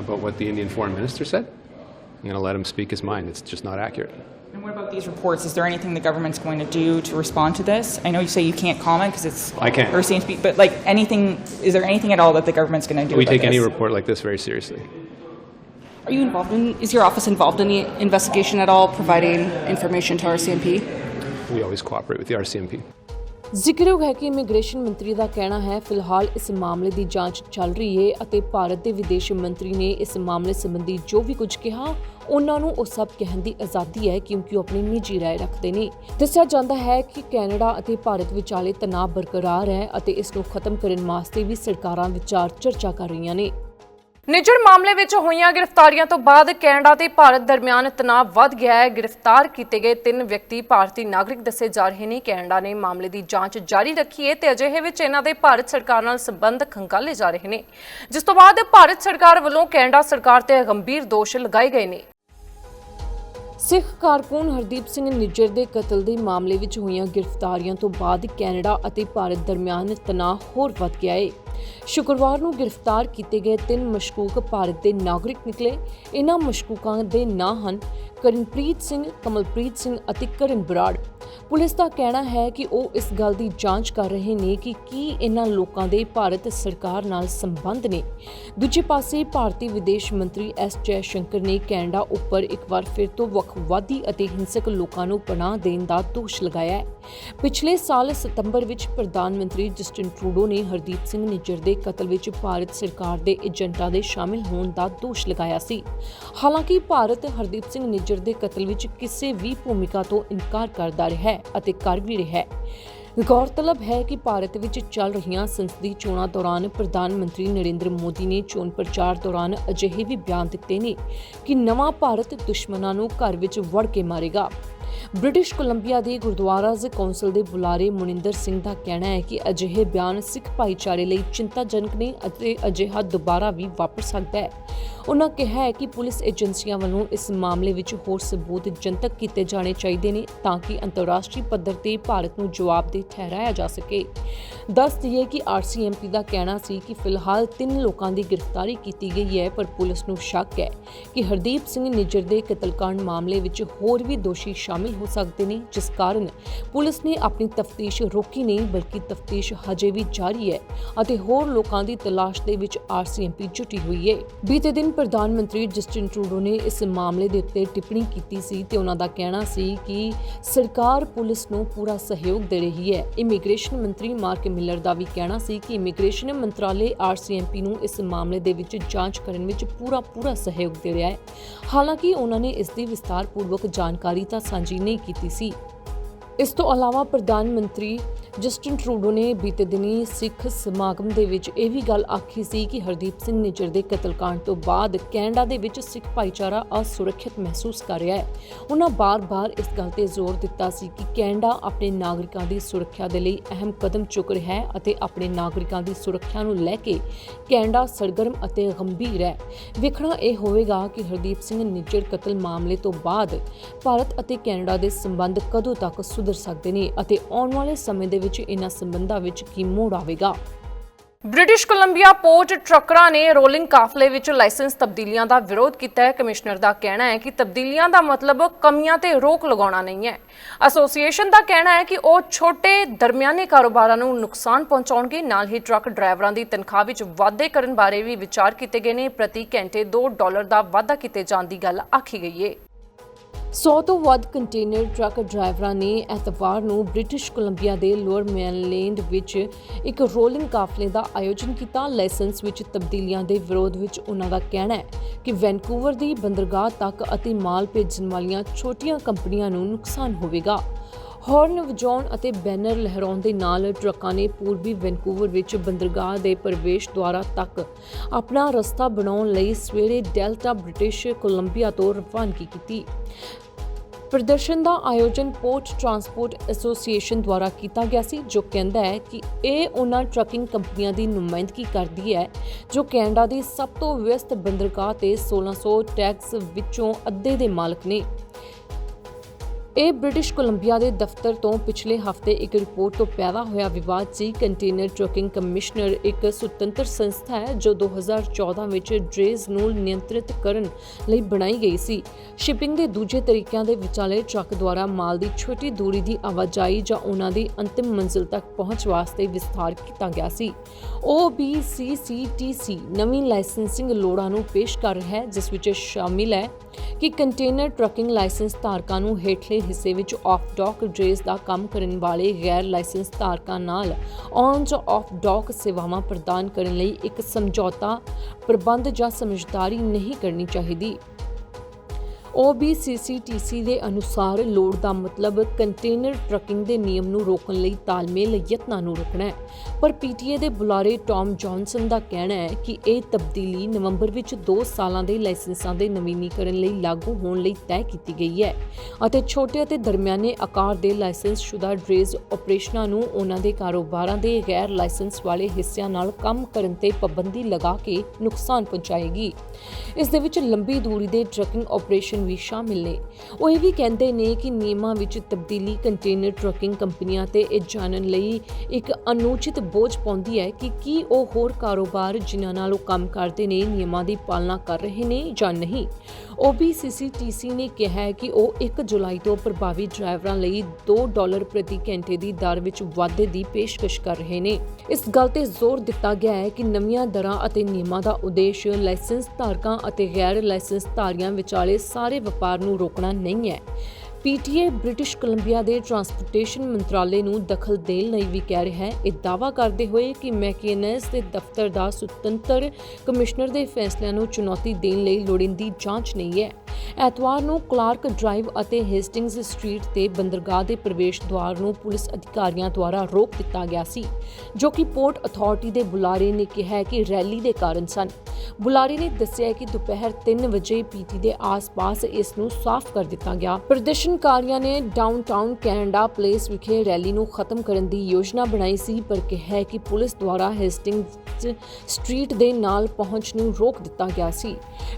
about what the Indian Foreign Minister said. I'm going to let him speak his mind. It's just not accurate. And what about these reports? Is there anything the government's going to do to respond to this? I know you say you can't comment because it's I can't. Ursian speak, but like anything, is there anything at all that the government's going to do? We about take any this? report like this very seriously. Are you involved in, is your office involved in the investigation at all, providing information to RCMP? We always cooperate with the RCMP. ਜ਼ਿਕਰਯੋਗ ਹੈ ਕਿ immigration ਮੰਤਰੀ ਦਾ ਕਹਿਣਾ ਹੈ ਫਿਲਹਾਲ ਇਸ ਮਾਮਲੇ ਦੀ ਜਾਂਚ ਚੱਲ ਰਹੀ ਹੈ ਅਤੇ ਭਾਰਤ ਦੇ ਵਿਦੇਸ਼ ਮੰਤਰੀ ਨੇ ਇਸ ਮਾਮਲੇ ਸੰਬੰਧੀ ਜੋ ਵੀ ਕੁਝ ਕਿਹਾ ਉਹਨਾਂ ਨੂੰ ਉਹ ਸਭ ਕਹਿਣ ਦੀ ਆਜ਼ਾਦੀ ਹੈ ਕਿਉਂਕਿ ਉਹ ਆਪਣੀ ਨਿੱਜੀ ਰਾਏ ਰੱਖਦੇ ਨੇ ਦੱਸਿਆ ਜਾਂਦਾ ਹੈ ਕਿ ਕੈਨੇਡਾ ਅਤੇ ਭਾਰਤ ਵਿਚਾਲੇ ਤਣਾਅ ਬਰਕਰਾਰ ਹੈ ਅਤੇ ਇਸ ਨੂੰ ਖਤਮ ਕਰਨ ਵਾਸਤੇ ਵੀ ਸਰਕਾਰਾਂ ਵਿਚਾਰ ਚਰਚਾ ਕਰ ਰਹੀਆਂ ਨੇ ਨਿਜਰ ਮਾਮਲੇ ਵਿੱਚ ਹੋਈਆਂ ਗ੍ਰਿਫਤਾਰੀਆਂ ਤੋਂ ਬਾਅਦ ਕੈਨੇਡਾ ਤੇ ਭਾਰਤ ਦਰਮਿਆਨ ਤਣਾਅ ਵੱਧ ਗਿਆ ਹੈ। ਗ੍ਰਿਫਤਾਰ ਕੀਤੇ ਗਏ ਤਿੰਨ ਵਿਅਕਤੀ ਭਾਰਤੀ ਨਾਗਰਿਕ ਦੱਸੇ ਜਾ ਰਹੇ ਨੇ। ਕੈਨੇਡਾ ਨੇ ਮਾਮਲੇ ਦੀ ਜਾਂਚ ਜਾਰੀ ਰੱਖੀ ਹੈ ਤੇ ਅਜਿਹੇ ਵਿੱਚ ਇਹਨਾਂ ਦੇ ਭਾਰਤ ਸਰਕਾਰ ਨਾਲ ਸੰਬੰਧ ਖੰਗਾਲੇ ਜਾ ਰਹੇ ਨੇ। ਜਿਸ ਤੋਂ ਬਾਅਦ ਭਾਰਤ ਸਰਕਾਰ ਵੱਲੋਂ ਕੈਨੇਡਾ ਸਰਕਾਰ ਤੇ ਗੰਭੀਰ ਦੋਸ਼ ਲਗਾਏ ਗਏ ਨੇ। ਸਿੱਖ ਕਾਰਕੁਨ ਹਰਦੀਪ ਸਿੰਘ ਨਿੱਜਰ ਦੇ ਕਤਲ ਦੇ ਮਾਮਲੇ ਵਿੱਚ ਹੋਈਆਂ ਗ੍ਰਿਫਤਾਰੀਆਂ ਤੋਂ ਬਾਅਦ ਕੈਨੇਡਾ ਅਤੇ ਭਾਰਤ ਦਰਮਿਆਨ ਤਣਾਅ ਹੋਰ ਵੱਧ ਗਿਆ ਹੈ। ਸ਼ੁੱਕਰਵਾਰ ਨੂੰ ਗ੍ਰਿਫਤਾਰ ਕੀਤੇ ਗਏ ਤਿੰਨ ਮਸ਼ਕੂਕ ਭਾਰਤ ਦੇ ਨਾਗਰਿਕ ਨਿਕਲੇ। ਇਹਨਾਂ ਮਸ਼ਕੂਕਾਂ ਦੇ ਨਾਂ ਹਨ ਕਰਨਪ੍ਰੀਤ ਸਿੰਘ, ਕਮਲਪ੍ਰੀਤ ਸਿੰਘ ਅਤੇ ਕਰਨ ਬਰਾੜ। ਪੁਲਿਸ ਦਾ ਕਹਿਣਾ ਹੈ ਕਿ ਉਹ ਇਸ ਗੱਲ ਦੀ ਜਾਂਚ ਕਰ ਰਹੇ ਨੇ ਕਿ ਕੀ ਇਹਨਾਂ ਲੋਕਾਂ ਦੇ ਭਾਰਤ ਸਰਕਾਰ ਨਾਲ ਸੰਬੰਧ ਨੇ। ਦੂਜੇ ਪਾਸੇ, ਭਾਰਤੀ ਵਿਦੇਸ਼ ਮੰਤਰੀ ਐਸ ਜੈ ਸ਼ੰਕਰ ਨੇ ਕੈਨੇਡਾ ਉੱਪਰ ਇੱਕ ਵਾਰ ਫਿਰ ਤੋਂ ਵੱਖਵਾਦੀ ਅਤੇ ਹਿੰਸਕ ਲੋਕਾਂ ਨੂੰ ਪਨਾਹ ਦੇਣ ਦਾ ਦੋਸ਼ ਲਗਾਇਆ ਹੈ। ਪਿਛਲੇ ਸਾਲ ਸਤੰਬਰ ਵਿੱਚ ਪ੍ਰਧਾਨ ਮੰਤਰੀ ਜਸਟਿਨ ਟਰੂਡੋ ਨੇ ਹਰਦੀਪ ਸਿੰਘ ਨਿੱਜਰ ਦੇ ਕਤਲ ਵਿੱਚ ਭਾਰਤ ਸਰਕਾਰ ਦੇ ਏਜੰਟਾਂ ਦੇ ਸ਼ਾਮਿਲ ਹੋਣ ਦਾ ਦੋਸ਼ ਲਗਾਇਆ ਸੀ। ਹਾਲਾਂਕਿ ਭਾਰਤ ਹਰਦੀਪ ਸਿੰਘ ਨਿੱਜਰ ਦੇ ਕਤਲ ਵਿੱਚ ਕਿਸੇ ਵੀ ਭੂਮਿਕਾ ਤੋਂ ਇਨਕਾਰ ਕਰਦਾ ਰਿਹਾ ਹੈ ਅਤੇ ਕਰ ਵੀ ਰਿਹਾ ਹੈ। ਗੌਰਤਲਬ ਹੈ ਕਿ ਭਾਰਤ ਵਿੱਚ ਚੱਲ ਰਹੀਆਂ ਸੰਸਦੀ ਚੋਣਾਂ ਦੌਰਾਨ ਪ੍ਰਧਾਨ ਮੰਤਰੀ ਨਰਿੰਦਰ ਮੋਦੀ ਨੇ ਚੋਣ ਪ੍ਰਚਾਰ ਦੌਰਾਨ ਅਜਿਹੇ ਵੀ ਬਿਆਨ ਦਿੱਤੇ ਨੇ ਕਿ ਨਵਾਂ ਭਾਰਤ ਦੁਸ਼ਮਣਾਂ ਨੂੰ ਘਰ ਵਿੱਚ ਵੜ ਕੇ ਮਾਰੇਗਾ। ਬ੍ਰਿਟਿਸ਼ ਕੋਲੰਬੀਆ ਦੇ ਗੁਰਦੁਆਰਾਜ਼ ਕੌਂਸਲ ਦੇ ਬੁਲਾਰੇ ਮੁਨਿੰਦਰ ਸਿੰਘ ਦਾ ਕਹਿਣਾ ਹੈ ਕਿ ਅਜਿਹੇ ਬਿਆਨ ਸਿੱਖ ਭਾਈਚਾਰੇ ਲਈ ਚਿੰਤਾਜਨਕ ਨੇ ਅਤੇ ਅਜਿਹਾ ਦੁਬਾਰਾ ਵੀ ਵਾਪਰ ਸਕਦਾ ਹੈ। ਉਹਨਾਂ ਕਿਹਾ ਹੈ ਕਿ ਪੁਲਿਸ ਏਜੰਸੀਆਂ ਵੱਲੋਂ ਇਸ ਮਾਮਲੇ ਵਿੱਚ ਹੋਰ ਸਬੂਤ ਜਨਤਕ ਕੀਤੇ ਜਾਣੇ ਚਾਹੀਦੇ ਨੇ ਤਾਂ ਕਿ ਅੰਤਰਰਾਸ਼ਟਰੀ ਪੱਧਰ ਤੇ ਭਾਰਤ ਨੂੰ ਜਵਾਬਦੇਹ ਠਹਿਰਾਇਆ ਜਾ ਸਕੇ। ਦੱਸ ਦਈਏ ਕਿ ਆਰਸੀਐਮਪੀ ਦਾ ਕਹਿਣਾ ਸੀ ਕਿ ਫਿਲਹਾਲ ਤਿੰਨ ਲੋਕਾਂ ਦੀ ਗ੍ਰਿਫਤਾਰੀ ਕੀਤੀ ਗਈ ਹੈ, ਪਰ ਪੁਲਿਸ ਨੂੰ ਸ਼ੱਕ ਹੈ ਕਿ ਹਰਦੀਪ ਸਿੰਘ ਨਿੱਜਰ ਦੇ ਕਤਲकांड ਮਾਮਲੇ ਵਿੱਚ ਹੋਰ ਵੀ ਦੋਸ਼ੀ ਸ਼ਾਮਿਲ ਹੋ ਸਕਦੇ ਨੇ, ਜਿਸ ਕਾਰਨ ਪੁਲਿਸ ਨੇ ਆਪਣੀ ਤਫਤੀਸ਼ ਰੋਕੀ ਨਹੀਂ, ਬਲਕਿ ਤਫਤੀਸ਼ ਹਜੇ ਵੀ ਜਾਰੀ ਹੈ ਅਤੇ ਹੋਰ ਲੋਕਾਂ ਦੀ ਤਲਾਸ਼ ਦੇ ਵਿੱਚ ਆਰਸੀਐਮਪੀ ਜੁਟੀ ਹੋਈ ਹੈ। ਬੀਤੇ ਦਿਨ ਪ੍ਰਧਾਨ ਮੰਤਰੀ ਜਸਟਿਨ ਟਰੂਡੋ ਨੇ ਇਸ ਮਾਮਲੇ ਦੇ ਉੱਤੇ ਟਿੱਪਣੀ ਕੀਤੀ ਸੀ ਤੇ ਉਹਨਾਂ ਦਾ ਕਹਿਣਾ ਸੀ ਕਿ ਸਰਕਾਰ ਪੁਲਿਸ ਨੂੰ ਪੂਰਾ ਸਹਿਯੋਗ ਦੇ ਰਹੀ ਹੈ। ਇਮੀਗ੍ਰੇਸ਼ਨ ਮੰਤਰੀ ਮਾਰਕ ਮਿਲਰ ਦਾ ਵੀ ਕਹਿਣਾ ਸੀ ਕਿ ਇਮੀਗ੍ਰੇਸ਼ਨ ਮੰਤਰਾਲੇ ਆਰਸੀਐਮਪੀ ਨੂੰ ਇਸ ਮਾਮਲੇ ਦੇ ਵਿੱਚ ਜਾਂਚ ਕਰਨ ਵਿੱਚ ਪੂਰਾ ਪੂਰਾ ਸਹਿਯੋਗ ਦੇ ਰਿਹਾ ਹੈ। ਹਾਲਾਂਕਿ ਉਹਨਾਂ ਨੇ ਇਸ ਦੀ ਵਿਸਤਾਰਪੂਰਵਕ ਜਾਣਕਾਰੀ ਤਾਂ ਸਾਂਝੀ ਸਾਂਝੀ ਨਹੀਂ ਕੀਤੀ ਸੀ। ਇਸ ਤੋਂ ਇਲਾਵਾ ਪ੍ਰਧਾਨ ਮੰਤਰੀ ਜਸਟਿਨ ਟਰੂਡੋ ਨੇ ਬੀਤੇ ਦਿਨੀ ਸਿੱਖ ਸਮਾਗਮ ਦੇ ਵਿੱਚ ਇਹ ਵੀ ਗੱਲ ਆਖੀ ਸੀ ਕਿ ਹਰਦੀਪ ਸਿੰਘ ਨਿੱਜਰ ਦੇ ਕਤਲकांड ਤੋਂ ਬਾਅਦ ਕੈਨੇਡਾ ਦੇ ਵਿੱਚ ਸਿੱਖ ਭਾਈਚਾਰਾ ਅਸੁਰੱਖਿਅਤ ਮਹਿਸੂਸ ਕਰ ਰਿਹਾ ਹੈ। ਉਹਨਾਂ ਬਾਰ-ਬਾਰ ਇਸ ਗੱਲ ਤੇ ਜ਼ੋਰ ਦਿੱਤਾ ਸੀ ਕਿ ਕੈਨੇਡਾ ਆਪਣੇ ਨਾਗਰਿਕਾਂ ਦੀ ਸੁਰੱਖਿਆ ਦੇ ਲਈ ਅਹਿਮ ਕਦਮ ਚੁੱਕ ਰਿਹਾ ਹੈ ਅਤੇ ਆਪਣੇ ਨਾਗਰਿਕਾਂ ਦੀ ਸੁਰੱਖਿਆ ਨੂੰ ਲੈ ਕੇ ਕੈਨੇਡਾ ਸਰਗਰਮ ਅਤੇ ਗੰਭੀਰ ਹੈ। ਵੇਖਣਾ ਇਹ ਹੋਵੇਗਾ ਕਿ ਹਰਦੀਪ ਸਿੰਘ ਨਿੱਜਰ ਕਤਲ ਮਾਮਲੇ ਤੋਂ ਬਾਅਦ ਭਾਰਤ ਅਤੇ ਕੈਨੇਡਾ ਦੇ ਸੰਬੰਧ ਕਦੋਂ ਤੱਕ ਸੁਧਰ ਸਕਦੇ ਨੇ ਅਤੇ ਆਉਣ ਵਾਲੇ ਸਮੇਂ ਦੇ ਵਿੱਚ ਇਹਨਾਂ ਸੰਬੰਧਾਂ ਵਿੱਚ ਕੀ ਮੋੜ ਆਵੇਗਾ? ਬ੍ਰਿਟਿਸ਼ ਕੋਲੰਬੀਆ ਪੋਰਟ ਟਰੱਕਰਾਂ ਨੇ ਰੋਲਿੰਗ ਕਾਫਲੇ ਵਿੱਚ ਲਾਇਸੈਂਸ ਤਬਦੀਲੀਆਂ ਦਾ ਵਿਰੋਧ ਕੀਤਾ ਹੈ। ਕਮਿਸ਼ਨਰ ਦਾ ਕਹਿਣਾ ਹੈ ਕਿ ਤਬਦੀਲੀਆਂ ਦਾ ਮਤਲਬ ਕਮੀਆਂ ਤੇ ਰੋਕ ਲਗਾਉਣਾ ਨਹੀਂ ਹੈ। ਐਸੋਸੀਏਸ਼ਨ ਦਾ ਕਹਿਣਾ ਹੈ ਕਿ ਉਹ ਛੋਟੇ ਦਰਮਿਆਨੇ ਕਾਰੋਬਾਰਾਂ ਨੂੰ ਨੁਕਸਾਨ ਪਹੁੰਚਾਉਣਗੇ। ਨਾਲ ਹੀ ਟਰੱਕ ਡਰਾਈਵਰਾਂ ਦੀ ਤਨਖਾਹ ਵਿੱਚ ਵਾਧੇ ਕਰਨ ਬਾਰੇ ਵੀ ਵਿਚਾਰ ਕੀਤੇ ਗਏ ਨੇ। ਪ੍ਰਤੀ ਘੰਟੇ 2 ਡਾਲਰ ਦਾ ਵਾਧਾ ਕੀਤੇ ਜਾਣ ਦੀ ਗੱਲ ਆਖੀ ਗਈ ਹੈ। 100 ਤੋਂ ਵੱਧ ਕੰਟੇਨਰ ਟਰੱਕ ਡਰਾਈਵਰਾਂ ਨੇ ਐਤਵਾਰ ਨੂੰ ਬ੍ਰਿਟਿਸ਼ ਕੋਲੰਬੀਆ ਦੇ ਲੋਅਰ ਮੈਨਲੈਂਡ ਵਿੱਚ ਇੱਕ ਰੋਲਿੰਗ ਕਾਫਲੇ ਦਾ ਆਯੋਜਨ ਕੀਤਾ। ਲਾਇਸੈਂਸ ਵਿੱਚ ਤਬਦੀਲੀਆਂ ਦੇ ਵਿਰੋਧ ਵਿੱਚ ਉਹਨਾਂ ਦਾ ਕਹਿਣਾ ਹੈ ਕਿ ਵੈਨਕੂਵਰ ਦੀ ਬੰਦਰਗਾਹ ਤੱਕ ਅਤੇ ਮਾਲ ਭੇਜਣ ਵਾਲੀਆਂ ਛੋਟੀਆਂ ਕੰਪਨੀਆਂ ਨੂੰ ਨੁਕਸਾਨ ਹੋਵੇਗਾ। ਹਾਰਨ, ਵਜਾਉਣ ਅਤੇ ਬੈਨਰ ਲਹਿਰਾਉਣ ਦੇ ਨਾਲ ਟਰੱਕਾਂ ਨੇ ਪੂਰਬੀ ਵੈਨਕੂਵਰ ਵਿੱਚ ਬੰਦਰਗਾਹ ਦੇ ਪ੍ਰਵੇਸ਼ ਦੁਆਰਾ ਤੱਕ ਆਪਣਾ ਰਸਤਾ ਬਣਾਉਣ ਲਈ ਸਵੇਰੇ ਡੈਲਟਾ ਬ੍ਰਿਟਿਸ਼ ਕੋਲੰਬੀਆ ਤੋਂ ਰਵਾਨਗੀ ਕੀਤੀ। ਪ੍ਰਦਰਸ਼ਨ ਦਾ ਆਯੋਜਨ ਪੋਰਟ ਟਰਾਂਸਪੋਰਟ ਐਸੋਸੀਏਸ਼ਨ ਦੁਆਰਾ ਕੀਤਾ ਗਿਆ ਸੀ, ਜੋ ਕਹਿੰਦਾ ਹੈ ਕਿ ਇਹ ਉਹਨਾਂ ਟਰੱਕਿੰਗ ਕੰਪਨੀਆਂ ਦੀ ਨੁਮਾਇੰਦਗੀ ਕਰਦੀ ਹੈ, ਜੋ ਕੈਨੇਡਾ ਦੀ ਸਭ ਤੋਂ ਵਿਅਸਤ ਬੰਦਰਗਾਹ ਤੇ 1600 ਟੈਕਸ ਵਿੱਚੋਂ ਅੱਧੇ ਦੇ ਮਾਲਕ ਨੇ। ਇਹ ਬ੍ਰਿਟਿਸ਼ ਕੋਲੰਬੀਆ ਦੇ ਦਫ਼ਤਰ ਤੋਂ ਪਿਛਲੇ ਹਫ਼ਤੇ ਇੱਕ ਰਿਪੋਰਟ ਤੋਂ ਪੈਦਾ ਹੋਇਆ ਵਿਵਾਦ ਸੀ। ਕੰਟੇਨਰ ਟਰੱਕਿੰਗ ਕਮਿਸ਼ਨਰ ਇੱਕ ਸੁਤੰਤਰ ਸੰਸਥਾ ਹੈ, ਜੋ 2014 ਵਿੱਚ ਡਰੇਜ਼ ਨੂੰ ਨਿਯੰਤਰਿਤ ਕਰਨ ਲਈ ਬਣਾਈ ਗਈ ਸੀ। ਸ਼ਿਪਿੰਗ ਦੇ ਦੂਜੇ ਤਰੀਕਿਆਂ ਦੇ ਵਿਚਾਲੇ ਟਰੱਕ ਦੁਆਰਾ ਮਾਲ ਦੀ ਛੋਟੀ ਦੂਰੀ ਦੀ ਆਵਾਜਾਈ ਜਾਂ ਉਹਨਾਂ ਦੀ ਅੰਤਿਮ ਮੰਜ਼ਿਲ ਤੱਕ ਪਹੁੰਚ ਵਾਸਤੇ ਵਿਸਥਾਰ ਕੀਤਾ ਗਿਆ ਸੀ। OBCCTC ਨਵੀਂ ਲਾਇਸੈਂਸਿੰਗ ਲੋੜਾਂ ਨੂੰ ਪੇਸ਼ ਕਰ ਰਿਹਾ ਹੈ, ਜਿਸ ਵਿੱਚ ਸ਼ਾਮਿਲ ਹੈ ਕਿ ਕੰਟੇਨਰ ਟਰੱਕਿੰਗ ਲਾਇਸੈਂਸ ਧਾਰਕਾਂ ਨੂੰ ਹੇਠਲੇ ਹਿੱਸੇ ਵਿੱਚ ਆਫ ਡੌਕ ਡਰੇਸ ਦਾ ਕੰਮ ਕਰਨ ਵਾਲੇ ਗੈਰ ਲਾਇਸੈਂਸ ਧਾਰਕਾਂ ਨਾਲ ਔਨ ਜਾਂ ਆਫ ਡੌਕ ਸੇਵਾਵਾਂ ਪ੍ਰਦਾਨ ਕਰਨ ਲਈ ਇੱਕ ਸਮਝੌਤਾ ਪ੍ਰਬੰਧ ਜਾਂ ਸਮਝਦਾਰੀ ਨਹੀਂ ਕਰਨੀ ਚਾਹੀਦੀ। OBCCTC ਦੇ ਅਨੁਸਾਰ ਲੋੜ ਦਾ ਮਤਲਬ ਕੰਟੇਨਰ ਟਰੱਕਿੰਗ ਦੇ ਨਿਯਮ ਨੂੰ ਰੋਕਣ ਲਈ ਤਾਲਮੇਲ ਯਤਨਾਂ ਨੂੰ ਰੋਕਣਾ ਹੈ। ਪਰ PTA ਦੇ ਬੁਲਾਰੇ ਟੌਮ ਜੌਨਸਨ ਦਾ ਕਹਿਣਾ ਹੈ ਕਿ ਇਹ ਤਬਦੀਲੀ ਨਵੰਬਰ ਵਿੱਚ 2 ਸਾਲਾਂ ਦੇ ਲਾਇਸੈਂਸਾਂ ਦੇ ਨਵੀਨੀਕਰਨ ਲਈ ਲਾਗੂ ਹੋਣ ਲਈ ਤੈਅ ਕੀਤੀ ਗਈ ਹੈ ਅਤੇ ਛੋਟੇ ਅਤੇ ਦਰਮਿਆਨੇ ਆਕਾਰ ਦੇ ਲਾਇਸੈਂਸ ਸ਼ੁਦਾ ਡਰੇਜ਼ ਆਪਰੇਸ਼ਨਾਂ ਨੂੰ ਉਹਨਾਂ ਦੇ ਕਾਰੋਬਾਰਾਂ ਦੇ ਗੈਰ ਲਾਇਸੈਂਸ ਵਾਲੇ ਹਿੱਸਿਆਂ ਨਾਲ ਕੰਮ ਕਰਨ ਤੇ ਪਾਬੰਦੀ ਲਗਾ ਕੇ ਨੁਕਸਾਨ ਪਹੁੰਚਾਏਗੀ। ਇਸ ਦੇ ਵਿੱਚ ਲੰਬੀ ਦੂਰੀ ਦੇ ਟਰੱਕਿੰਗ ਆਪਰੇਸ਼ਨ ਵੀ ਸ਼ਾਮਿਲ ਨੇ। ਉਹ ਇਹ ਵੀ ਕਹਿੰਦੇ ਨੇ ਕਿ ਨਿਯਮਾਂ ਵਿੱਚ ਤਬਦੀਲੀ ਕੰਟੇਨਰ ਟਰੱਕਿੰਗ ਕੰਪਨੀਆਂ ਤੇ ਇਹ ਜਾਣਨ ਲਈ ਇੱਕ ਅਨੁਚਿਤ ਬੋਝ ਪਾਉਂਦੀ ਹੈ ਕਿ ਕੀ ਉਹ ਹੋਰ ਕਾਰੋਬਾਰ ਜਿਨ੍ਹਾਂ ਨਾਲ ਉਹ ਕੰਮ ਕਰਦੇ ਨੇ, ਨਿਯਮਾਂ ਦੀ ਪਾਲਣਾ ਕਰ ਰਹੇ ਨੇ ਜਾਂ ਨਹੀਂ। OBCCTC ਨੇ ਕਿਹਾ ਹੈ ਕਿ ਉਹ 1 ਜੁਲਾਈ ਤੋਂ ਪ੍ਰਭਾਵੀ ਡਰਾਈਵਰਾਂ ਲਈ 2 ਡਾਲਰ ਪ੍ਰਤੀ ਘੰਟੇ ਦੀ ਦਰ ਵਿੱਚ ਵਾਧੇ ਦੀ ਪੇਸ਼ਕਸ਼ ਕਰ ਰਹੇ ਨੇ। ਇਸ ਗੱਲ ਤੇ ਜ਼ੋਰ ਦਿੱਤਾ ਗਿਆ ਹੈ ਕਿ ਨਵੀਆਂ ਦਰਾਂ ਅਤੇ ਨਿਯਮਾਂ ਦਾ ਉਦੇਸ਼ ਲਾਇਸੈਂਸ ਧਾਰਕਾਂ ਅਤੇ ਗੈਰ ਲਾਇਸੈਂਸ ਧਾਰੀਆਂ ਵਿਚਾਲੇ ਸਾਰੇ ਵਪਾਰ ਨੂੰ ਰੋਕਣਾ ਨਹੀਂ ਹੈ। ਪੀਟੀਏ ਬ੍ਰਿਟਿਸ਼ ਕੋਲੰਬੀਆ ਦੇ ਟਰਾਂਸਪੋਰਟੇਸ਼ਨ ਮੰਤਰਾਲੇ ਨੂੰ ਦਖਲ ਦੇਣ ਲਈ ਵੀ ਕਹਿ ਰਿਹਾ ਹੈ। ਇਹ ਦਾਅਵਾ ਕਰਦੇ ਹੋਏ ਕਿ ਮੈਕੀਨਸ ਦੇ ਦਫ਼ਤਰ ਦਾ ਸੁਤੰਤਰ ਕਮਿਸ਼ਨਰ ਦੇ ਫੈਸਲਿਆਂ ਨੂੰ ਚੁਣੌਤੀ ਦੇਣ ਲਈ ਲੋੜੀਂਦੀ ਜਾਂਚ ਨਹੀਂ ਹੈ। ਐਤਵਾਰ ਨੂੰ ਕਲਾਰਕ ਡਰਾਈਵ ਅਤੇ ਹੇਸਟਿੰਗਸ ਸਟਰੀਟ ਤੇ ਬੰਦਰਗਾਹ ਦੇ ਪ੍ਰਵੇਸ਼ ਦੁਆਰ ਨੂੰ ਪੁਲਿਸ ਅਧਿਕਾਰੀਆਂ ਦੁਆਰਾ ਰੋਕ ਦਿੱਤਾ ਗਿਆ ਸੀ, ਜੋ ਕਿ ਪੋਰਟ ਅਥਾਰਟੀ ਦੇ ਬੁਲਾਰੇ ਨੇ ਕਿਹਾ ਕਿ ਰੈਲੀ ਦੇ ਕਾਰਨ ਸਨ। ਬੁਲਾਰੇ ਨੇ ਦੱਸਿਆ ਕਿ ਦੁਪਹਿਰ 3 ਵਜੇ ਪੀਟੀ ਦੇ ਆਸ-ਪਾਸ ਇਸ ਨੂੰ ਸਾਫ਼ ਕਰ ਦਿੱਤਾ ਗਿਆ। ਪ੍ਰਦਰਸ਼ਨਕਾਰੀਆਂ ਨੇ ਡਾਊਨਟਾਊਨ ਕੈਨੇਡਾ ਪਲੇਸ ਵਿਖੇ ਰੈਲੀ ਨੂੰ ਖਤਮ ਕਰਨ ਦੀ ਯੋਜਨਾ ਬਣਾਈ ਸੀ, ਪਰ ਕਿਹਾ ਕਿ ਪੁਲਿਸ ਦੁਆਰਾ ਹੇਸਟਿੰਗਸ ਸਟਰੀਟ ਦੇ ਨਾਲ ਪਹੁੰਚ ਨੂੰ ਰੋਕ ਦਿੱਤਾ ਗਿਆ ਸੀ।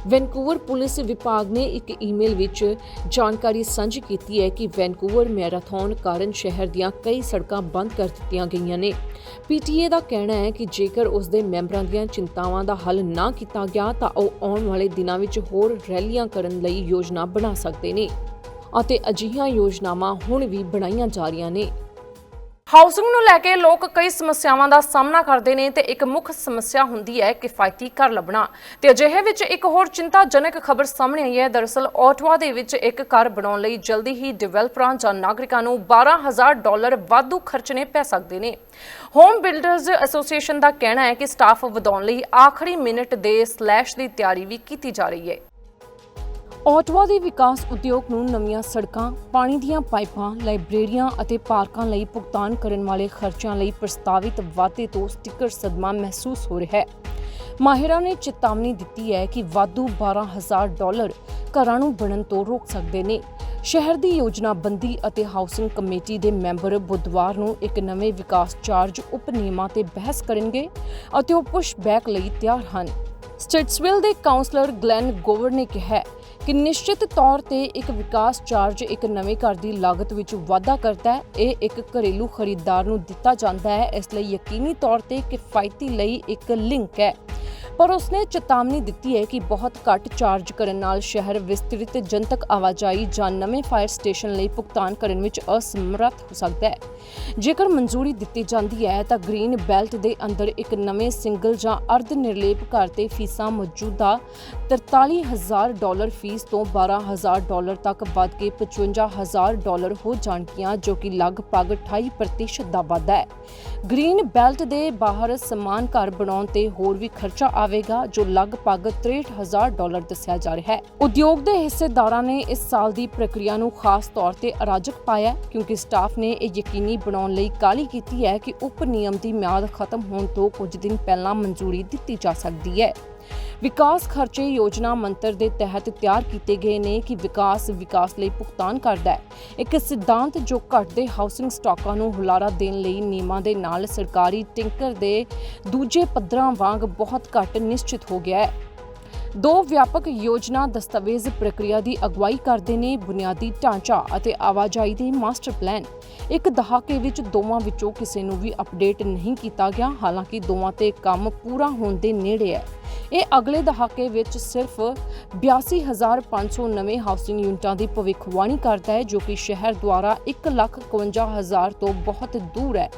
ਵੈਨਕੂਵਰ ਪੁਲਿਸ ਵਿਭਾਗ ਨੇ ਨੇ ਇੱਕ ਈਮੇਲ ਵਿੱਚ ਜਾਣਕਾਰੀ ਸਾਂਝੀ ਕੀਤੀ ਹੈ ਕਿ ਵੈਨਕੂਵਰ ਮੈਰਾਥਨ ਕਾਰਨ ਸ਼ਹਿਰ ਦੀਆਂ ਕਈ ਸੜਕਾਂ ਬੰਦ ਕਰ ਦਿੱਤੀਆਂ ਗਈਆਂ ਨੇ। ਪੀਟੀਏ ਦਾ ਕਹਿਣਾ ਹੈ ਕਿ ਜੇਕਰ ਉਸ ਦੇ ਮੈਂਬਰਾਂ ਦੀਆਂ ਚਿੰਤਾਵਾਂ ਦਾ ਹੱਲ ਨਾ ਕੀਤਾ ਗਿਆ ਤਾਂ ਉਹ ਆਉਣ ਵਾਲੇ ਦਿਨਾਂ ਵਿੱਚ ਹੋਰ ਰੈਲੀਆਂ ਕਰਨ ਲਈ ਯੋਜਨਾ ਬਣਾ ਸਕਦੇ ਨੇ। ਅਤੇ ਅਜਿਹੀਆਂ ਯੋਜਨਾਵਾਂ ਹੁਣ ਵੀ ਬਣਾਈਆਂ ਜਾ ਰਹੀਆਂ ਨੇ। ਹਾਊਸਿੰਗ ਨੂੰ ਲੈ ਕੇ ਲੋਕ ਕਈ ਸਮੱਸਿਆਵਾਂ ਦਾ ਸਾਹਮਣਾ ਕਰਦੇ ਨੇ ਤੇ ਇੱਕ ਮੁੱਖ ਸਮੱਸਿਆ ਹੁੰਦੀ ਹੈ ਕਿਫਾਇਤੀ ਘਰ ਲੱਭਣਾ। ਤੇ ਅਜਿਹੇ ਵਿੱਚ ਇੱਕ ਹੋਰ ਚਿੰਤਾਜਨਕ ਖਬਰ ਸਾਹਮਣੇ ਆਈ ਹੈ। ਦਰਅਸਲ ਓਟਵਾ ਦੇ ਵਿੱਚ ਇੱਕ ਘਰ ਬਣਾਉਣ ਲਈ ਜਲਦੀ ਹੀ ਡਿਵੈਲਪਰਾਂ ਜਾਂ ਨਾਗਰਿਕਾਂ ਨੂੰ 12000 ਡਾਲਰ ਵਾਧੂ ਖਰਚਣੇ ਪੈ ਸਕਦੇ ਨੇ। ਹੋਮ ਬਿਲਡਰਜ਼ ਐਸੋਸੀਏਸ਼ਨ ਦਾ ਕਹਿਣਾ ਹੈ ਕਿ ਸਟਾਫ ਵਧਾਉਣ ਲਈ ਆਖਰੀ ਮਿੰਟ ਦੇ ਸਲੈਸ਼ ਦੀ ਤਿਆਰੀ ਵੀ ਕੀਤੀ ਜਾ ਰਹੀ ਹੈ। ਓਟਵਾ ਦੇ ਵਿਕਾਸ ਉਦਯੋਗ ਨੂੰ ਨਵੀਆਂ ਸੜਕਾਂ, ਪਾਣੀ ਦੀਆਂ ਪਾਈਪਾਂ, ਲਾਇਬ੍ਰੇਰੀਆਂ ਅਤੇ ਪਾਰਕਾਂ ਲਈ ਭੁਗਤਾਨ ਕਰਨ ਵਾਲੇ ਖਰਚਿਆਂ ਲਈ ਪ੍ਰਸਤਾਵਿਤ ਵਾਧੇ ਤੋਂ ਸਟਿੱਕਰ ਸਦਮਾ ਮਹਿਸੂਸ ਹੋ ਰਿਹਾ ਹੈ। ਮਾਹਿਰਾਂ ਨੇ ਚੇਤਾਵਨੀ ਦਿੱਤੀ ਹੈ ਕਿ ਵਾਧੂ 12000 ਡਾਲਰ ਘਰਾਂ ਨੂੰ ਬਣਨ ਤੋਂ ਰੋਕ ਸਕਦੇ ਨੇ। ਸ਼ਹਿਰ ਦੀ ਯੋਜਨਾਬੰਦੀ ਅਤੇ ਹਾਊਸਿੰਗ ਕਮੇਟੀ ਦੇ ਮੈਂਬਰ ਬੁੱਧਵਾਰ ਨੂੰ ਇੱਕ ਨਵੇਂ ਵਿਕਾਸ ਚਾਰਜ ਉਪ ਨਿਯਮਾਂ ਤੇ ਬਹਿਸ ਕਰਨਗੇ ਅਤੇ ਉਹ ਪੁਸ਼ਬੈਕ ਲਈ ਤਿਆਰ ਹਨ। ਸਟਿਟਸਵਿਲ ਦੇ ਕਾਉਂਸਲਰ ਗਲੈਨ ਗੋਵਰ ਨੇ ਕਿਹਾ ਕਿ ਨਿਸ਼ਚਿਤ ਤੌਰ ਤੇ ਇੱਕ ਵਿਕਾਸ ਚਾਰਜ ਇੱਕ ਨਵੇਂ ਘਰ ਦੀ ਲਾਗਤ ਵਿੱਚ ਵਾਧਾ ਕਰਦਾ ਹੈ, ਇਹ ਇੱਕ ਘਰੇਲੂ ਖਰੀਦਦਾਰ ਨੂੰ ਦਿੱਤਾ ਜਾਂਦਾ ਹੈ। ਇਸ ਲਈ ਯਕੀਨੀ ਤੌਰ ਤੇ ਕਿਫਾਇਤੀ ਲਈ ਇੱਕ ਲਿੰਕ ਹੈ। ਪਰ ਉਸਨੇ ਚੇਤਾਵਨੀ ਦਿੱਤੀ ਹੈ ਕਿ ਬਹੁਤ ਘੱਟ ਚਾਰਜ ਕਰਨ ਨਾਲ ਸ਼ਹਿਰ ਵਿਸਤ੍ਰਿਤ ਜਨਤਕ ਆਵਾਜਾਈ ਜਾਂ ਨਵੇਂ ਫਾਇਰ ਸਟੇਸ਼ਨ ਲਈ ਭੁਗਤਾਨ ਕਰਨ ਵਿੱਚ ਅਸਮਰੱਥ ਹੋ ਸਕਦਾ ਹੈ। ਜੇਕਰ ਮਨਜ਼ੂਰੀ ਦਿੱਤੀ ਜਾਂਦੀ ਹੈ, ਤਾਂ ਗ੍ਰੀਨ ਬੈਲਟ ਦੇ ਅੰਦਰ ਇੱਕ ਨਵੇਂ ਸਿੰਗਲ ਜਾਂ ਅਰਧ ਨਿਰਲੇਪ ਘਰ ਤੇ ਫੀਸਾਂ ਮੌਜੂਦਾ 43000 ਡਾਲਰ ਫੀਸ ਤੋਂ 12000 ਡਾਲਰ ਤੱਕ ਵੱਧ ਕੇ 55000 ਡਾਲਰ ਹੋ ਜਾਣਗੀਆਂ, ਜੋ ਕਿ ਲਗਭਗ 28% ਦਾ ਵਾਧਾ ਹੈ। ਗ੍ਰੀਨ ਬੈਲਟ ਦੇ ਬਾਹਰ ਸਮਾਨ ਘਰ ਬਣਾਉਣ ਤੇ ਹੋਰ ਵੀ ਖਰਚਾ ਆਵੇਗਾ, ਜੋ ਲਗਭਗ 63000 ਡਾਲਰ ਦੱਸਿਆ ਜਾ ਰਿਹਾ ਹੈ। ਉਦਯੋਗ ਦੇ ਹਿੱਸੇਦਾਰਾਂ ਨੇ ਇਸ ਸਾਲ ਦੀ ਪ੍ਰਕਿਰਿਆ ਨੂੰ ਖਾਸ ਤੌਰ ਤੇ ਅਰਾਜਕ ਪਾਇਆ ਕਿਉਂਕਿ ਸਟਾਫ ਨੇ ਇਹ ਯਕੀਨੀ ਬਣਾਉਣ ਲਈ ਕਾਹਲੀ ਕੀਤੀ ਹੈ ਕਿ ਉਪ ਨਿਯਮ ਦੀ ਮਿਆਦ ਖਤਮ ਹੋਣ ਤੋਂ ਕੁਝ ਦਿਨ ਪਹਿਲਾਂ ਮਨਜ਼ੂਰੀ ਦਿੱਤੀ ਜਾ ਸਕਦੀ ਹੈ। ਵਿਕਾਸ ਖਰਚੇ ਯੋਜਨਾ ਮੰਤਰ ਦੇ ਤਹਿਤ ਤਿਆਰ ਕੀਤੇ ਗਏ ਨੇ ਕਿ ਵਿਕਾਸ ਵਿਕਾਸ ਲਈ ਭੁਗਤਾਨ ਕਰਦਾ ਹੈ। ਇੱਕ ਸਿਧਾਂਤ ਜੋ ਘਟਦੇ ਹਾਊਸਿੰਗ ਸਟਾਕਾਂ ਨੂੰ ਹੁਲਾਰਾ ਦੇਣ ਲਈ ਨਿਯਮਾਂ ਦੇ ਨਾਲ ਸਰਕਾਰੀ ਟਿੰਕਰ ਦੇ ਦੂਜੇ ਪੱਧਰਾਂ ਵਾਂਗ ਬਹੁਤ ਘੱਟ ਨਿਸ਼ਚਿਤ ਹੋ ਗਿਆ ਹੈ। ਦੋ ਵਿਆਪਕ ਯੋਜਨਾ ਦਸਤਾਵੇਜ਼ ਪ੍ਰਕਿਰਿਆ ਦੀ ਅਗਵਾਈ ਕਰਦੇ ਨੇ ਬੁਨਿਆਦੀ ਢਾਂਚਾ ਅਤੇ ਆਵਾਜਾਈ ਦੇ ਮਾਸਟਰ ਪਲਾਨ। ਇੱਕ ਦਹਾਕੇ ਵਿੱਚ ਦੋਵਾਂ ਵਿੱਚੋਂ ਕਿਸੇ ਨੂੰ ਵੀ ਅਪਡੇਟ ਨਹੀਂ ਕੀਤਾ ਗਿਆ, ਹਾਲਾਂਕਿ ਦੋਵਾਂ ਤੇ ਕੰਮ ਪੂਰਾ ਹੋਣ ਦੇ ਨੇੜੇ ਹੈ। ਇਹ ਅਗਲੇ ਦਹਾਕੇ ਵਿੱਚ ਸਿਰਫ 82500 ਨਵੇਂ ਹਾਊਸਿੰਗ ਯੂਨਿਟਾਂ ਦੀ ਭਵਿੱਖਬਾਣੀ ਕਰਦਾ ਹੈ, ਜੋ ਕਿ ਸ਼ਹਿਰ ਦੁਆਰਾ 151000 ਤੋਂ ਬਹੁਤ ਦੂਰ ਹੈ।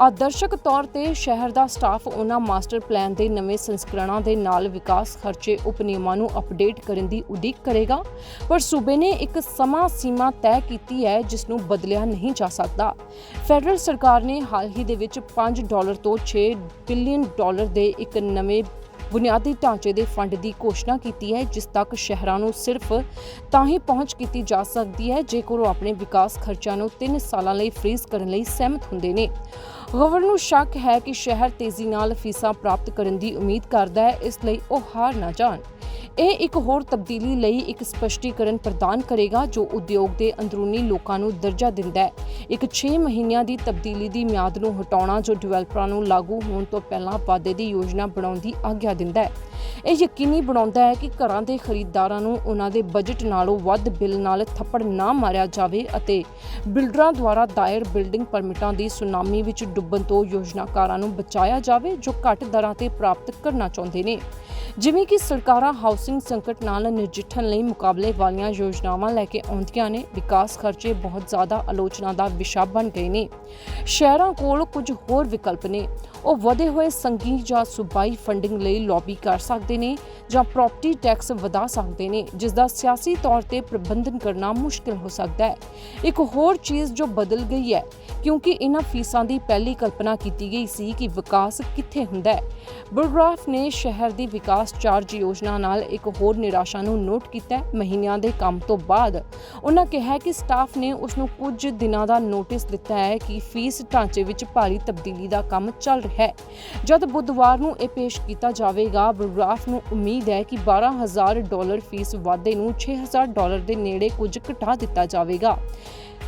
ਆਦਰਸ਼ਕ ਤੌਰ ਤੇ ਸ਼ਹਿਰ ਦਾ ਸਟਾਫ ਉਹਨਾਂ ਮਾਸਟਰ ਪਲਾਨ ਦੇ ਨਵੇਂ ਸੰਸਕਰਣਾਂ ਦੇ ਨਾਲ ਵਿਕਾਸ ਖਰਚੇ ਉਪਨਿਯਮਾਂ ਨੂੰ ਅਪਡੇਟ ਕਰਨ ਦੀ ਉਡੀਕ ਕਰੇਗਾ। ਪਰ ਸੂਬੇ ਨੇ ਇੱਕ ਸਮਾਂ ਸੀਮਾ ਤੈਅ ਕੀਤੀ ਹੈ, ਜਿਸ ਨੂੰ ਬਦਲਿਆ ਨਹੀਂ ਜਾ ਸਕਦਾ। ਫੈਡਰਲ ਸਰਕਾਰ ਨੇ ਹਾਲ ਹੀ ਦੇ ਵਿੱਚ 5 ਡਾਲਰ ਤੋਂ 6 ਬਿਲੀਅਨ ਡਾਲਰ ਦੇ ਇੱਕ ਨਵੇਂ ਬੁਨਿਆਦੀ ਢਾਂਚੇ ਦੇ ਫੰਡ ਦੀ ਘੋਸ਼ਣਾ ਕੀਤੀ ਹੈ, ਜਿਸ ਤੱਕ ਸ਼ਹਿਰਾਂ ਨੂੰ ਸਿਰਫ ਤਾਂ ਹੀ ਪਹੁੰਚ ਕੀਤੀ ਜਾ ਸਕਦੀ ਹੈ, ਜੇਕਰ ਉਹ ਆਪਣੇ ਵਿਕਾਸ ਖਰਚਿਆਂ ਨੂੰ 3 ਸਾਲਾਂ ਲਈ ਫ੍ਰੀਜ਼ ਕਰਨ ਲਈ ਸਹਿਮਤ ਹੁੰਦੇ ਨੇ। ਗਵਰਨਰ ਨੂੰ ਸ਼ੱਕ ਹੈ ਕਿ ਸ਼ਹਿਰ ਤੇਜ਼ੀ ਨਾਲ ਫੀਸਾਂ ਪ੍ਰਾਪਤ ਕਰਨ ਦੀ ਉਮੀਦ ਕਰਦਾ ਹੈ, ਇਸ ਲਈ ਉਹ ਹਾਰ ਨਾ ਜਾਣ। ਇਹ ਇੱਕ ਹੋਰ ਤਬਦੀਲੀ ਲਈ ਇੱਕ ਸਪਸ਼ਟੀਕਰਨ ਪ੍ਰਦਾਨ ਕਰੇਗਾ ਜੋ ਉਦਯੋਗ ਦੇ ਅੰਦਰੂਨੀ ਲੋਕਾਂ ਨੂੰ ਦਰਜਾ ਦਿੰਦਾ ਹੈ। ਇੱਕ 6 ਮਹੀਨਿਆਂ ਦੀ ਤਬਦੀਲੀ ਦੀ ਮਿਆਦ ਨੂੰ ਹਟਾਉਣਾ ਜੋ ਡਿਵੈਲਪਰਾਂ ਨੂੰ ਲਾਗੂ ਹੋਣ ਤੋਂ ਪਹਿਲਾਂ ਵਾਅਦੇ ਦੀ ਯੋਜਨਾ ਬਣਾਉਣ ਦੀ ਆਗਿਆ ਦਿੰਦਾ ਹੈ। ਇਹ ਯਕੀਨੀ ਬਣਾਉਂਦਾ ਹੈ ਕਿ ਘਰਾਂ ਦੇ ਖਰੀਦਦਾਰਾਂ ਨੂੰ ਉਹਨਾਂ ਦੇ ਬਜਟ ਨਾਲੋਂ ਵੱਧ ਬਿੱਲ ਨਾਲ ਥੱਪੜ ਨਾ ਮਾਰਿਆ ਜਾਵੇ ਅਤੇ ਬਿਲਡਰਾਂ ਦੁਆਰਾ ਦਾਇਰ ਬਿਲਡਿੰਗ ਪਰਮਿਟਾਂ ਦੀ ਸੁਨਾਮੀ ਵਿੱਚ ਡੁੱਬਣ ਤੋਂ ਯੋਜਨਾਕਾਰਾਂ ਨੂੰ ਬਚਾਇਆ ਜਾਵੇ, ਜੋ ਘੱਟ ਦਰਾਂ ਤੇ ਪ੍ਰਾਪਤ ਕਰਨਾ ਚਾਹੁੰਦੇ ਨੇ। ਜਿਵੇਂ ਕਿ ਸਰਕਾਰਾਂ ਹਾਊਸਿੰਗ ਸੰਕਟ ਨਾਲ ਨਜਿੱਠਣ ਲਈ ਮੁਕਾਬਲੇ ਵਾਲੀਆਂ ਯੋਜਨਾਵਾਂ ਲੈ ਕੇ ਆਉਂਦੀਆਂ ਨੇ, ਵਿਕਾਸ ਖਰਚੇ ਬਹੁਤ ਜ਼ਿਆਦਾ ਆਲੋਚਨਾ ਦਾ ਵਿਸ਼ਾ ਬਣ ਗਏ ਨੇ। ਸ਼ਹਿਰਾਂ ਕੋਲ ਕੁਝ ਹੋਰ ਵਿਕਲਪ ਨੇ। ਉਹ ਵਧੇ ਹੋਏ ਸੰਘੀ ਜਾਂ ਸੂਬਾਈ ਫੰਡਿੰਗ ਲਈ ਲੌਬੀ ਕਰ ਸਕਦੇ ਨੇ ਜਾਂ ਪ੍ਰਾਪਰਟੀ ਟੈਕਸ ਵਧਾ ਸਕਦੇ ਨੇ ਜਿਸ ਦਾ ਸਿਆਸੀ ਤੌਰ ਤੇ ਪ੍ਰਬੰਧਨ ਕਰਨਾ ਮੁਸ਼ਕਿਲ ਹੋ ਸਕਦਾ ਹੈ। ਇੱਕ ਹੋਰ ਚੀਜ਼ ਜੋ ਬਦਲ ਗਈ ਹੈ, ਕਿਉਂਕਿ ਇਹਨਾਂ ਫੀਸਾਂ ਦੀ ਪਹਿਲੀ ਕਲਪਨਾ ਕੀਤੀ ਗਈ ਸੀ ਕਿ ਵਿਕਾਸ ਕਿੱਥੇ ਹੁੰਦਾ ਹੈ। ਬੁਰਗਰਾਫ ਨੇ ਸ਼ਹਿਰ ਦੀ ਵਿਕਾਸ ਚਾਰਜ ਯੋਜਨਾ ਨਾਲ ਇੱਕ ਹੋਰ ਨਿਰਾਸ਼ਾ ਨੂੰ ਨੋਟ ਕੀਤਾ ਮਹੀਨਿਆਂ ਦੇ ਕੰਮ ਤੋਂ ਬਾਅਦ ਉਹਨਾਂ ਕਿਹਾ ਕਿ ਸਟਾਫ ਨੇ ਉਸ ਨੂੰ ਕੁਝ ਦਿਨਾਂ ਦਾ ਨੋਟਿਸ ਦਿੱਤਾ ਹੈ ਕਿ ਫੀਸ ਢਾਂਚੇ ਵਿੱਚ ਭਾਰੀ ਤਬਦੀਲੀ ਦਾ ਕੰਮ ਚੱਲ ਰਿਹਾ ਹੈ। ਜਦ ਬੁੱਧਵਾਰ ਨੂੰ ਇਹ ਪੇਸ਼ ਕੀਤਾ ਜਾਵੇਗਾ ਬੁਰਗਰਾਫ ਨੂੰ ਉਮੀਦ ਹੈ ਕਿ 12000 ਡਾਲਰ ਫੀਸ ਵਾਧੇ ਨੂੰ 6000 ਡਾਲਰ ਦੇ ਨੇੜੇ ਕੁਝ ਘਟਾ ਦਿੱਤਾ ਜਾਵੇਗਾ।